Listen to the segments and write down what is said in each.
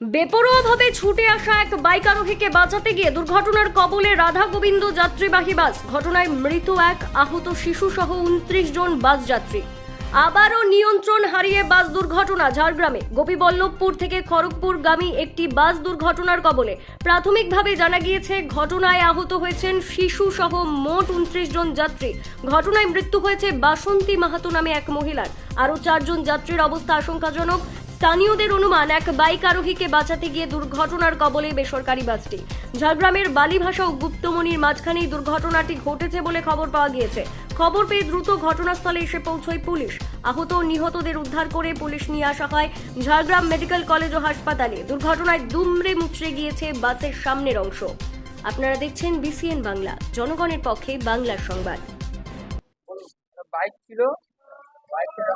বেপরোয়াভাবে ছুটে আসা এক বাইক আরোহীকে বাঁচাতে গিয়ে দুর্ঘটনার কবলে রাধা গোবিন্দ যাত্রীবাহী বাস। ঘটনায় মৃত এক আহত শিশু সহ উনত্রিশ জন বাস যাত্রী। আবারও নিয়ন্ত্রণ হারিয়ে বাস দুর্ঘটনা ঝাড়গ্রামে। গোপীবল্লভপুর থেকে খড়গপুরগামী একটি বাস দুর্ঘটনার কবলে প্রাথমিকভাবে জানা গিয়েছে, ঘটনায় আহত হয়েছেন শিশু সহ মোট উনত্রিশ জন যাত্রী। ঘটনায় মৃত্যু হয়েছে বাসন্তী মাহাতো নামে এক মহিলার। আরও চারজন যাত্রীর অবস্থা আশঙ্কাজনক। স্থানীয়দের অনুমান, এক বাইক আরোহীকে বাঁচাতে গিয়ে দুর্ঘটনার কবলে বেসরকারি বাসটি। ঝাড়গ্রামের বালিভাষা ও গুপ্তমনির মাঝখানেই দুর্ঘটনাটি ঘটেছে বলে খবর পাওয়া গিয়েছে। খবর পেয়ে দ্রুত ঘটনাস্থলে এসে পৌঁছয় পুলিশ। আহত ও নিহতদের উদ্ধার করে পুলিশ নিয়ে আসা হয় ঝাড়গ্রাম মেডিকেল কলেজ ও হাসপাতালে। দুর্ঘটনায় দুমড়ে মুচড়ে গিয়েছে বাসের সামনের অংশ। আপনারা দেখছেন বিসিএন বাংলা, জনগণের পক্ষে বাংলার সংবাদ। বাইক ছিল, বাইক থেকে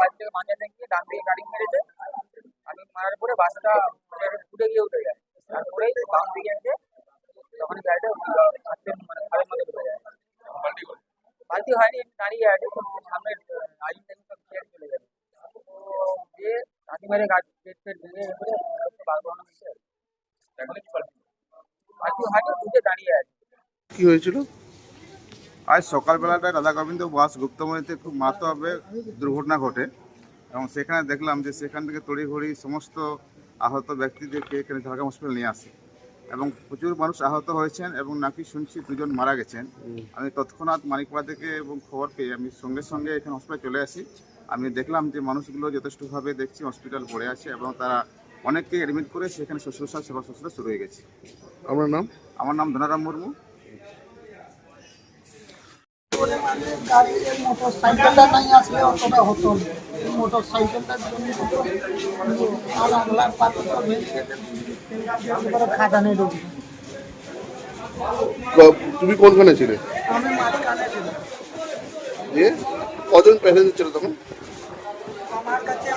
বাইক থেকে মাঝে থেকে ডান দিকে গাড়ি মেরেছে। মারার পরে বাসটা ফুটে গিয়ে উঠে যায় তারপরেই বাম দিকে এসে তখন গাড়িটা হাতের মানে খালের মধ্যে ঢুকে যায়। বালতি হয়নি দাঁড়িয়ে আছে সামনে আইন থেকে সব ছেড়ে চলে যাবে তো পেট ভেঙে করে বারো মিনিটে বালতি হয়নি দুটো দাঁড়িয়ে আছে। কি হয়েছিল? আজ সকালবেলাটায় রাধা গোবিন্দ বাস গুপ্তমণিতে খুব মারাত্মকভাবে দুর্ঘটনা ঘটে। এবং সেখানে দেখলাম যে সেখান থেকে তড়িঘড়ি সমস্ত আহত ব্যক্তিদেরকে এখানে ঝাড়গ্রাম হসপিটাল নিয়ে আসে। এবং প্রচুর মানুষ আহত হয়েছেন এবং নাকি শুনছি দুজন মারা গেছেন। আমি তৎক্ষণাৎ মানিকপাড়া থেকে এবং খবর পেয়ে আমি সঙ্গে সঙ্গে এখানে হসপিটালে চলে আসি। আমি দেখলাম যে মানুষগুলো যথেষ্টভাবে দেখছি হসপিটাল পড়ে আছে এবং তারা অনেককে অ্যাডমিট করে সেখানে শুশ্রূষা সেবা শুরু হয়ে গেছে। আমার নাম? আমার নাম ধনারাম মুর্মু। করে মানে গাড়ির মোটর সাইকেলটা নাই আসলে অতটা হতো না। মোটর সাইকেলটার জন্য আর ঢুকি। তুমি কোনখানে ছিলে? আমি মাঝখানে কজন প্যাসেঞ্জার ছিল তখন? আমার কাছে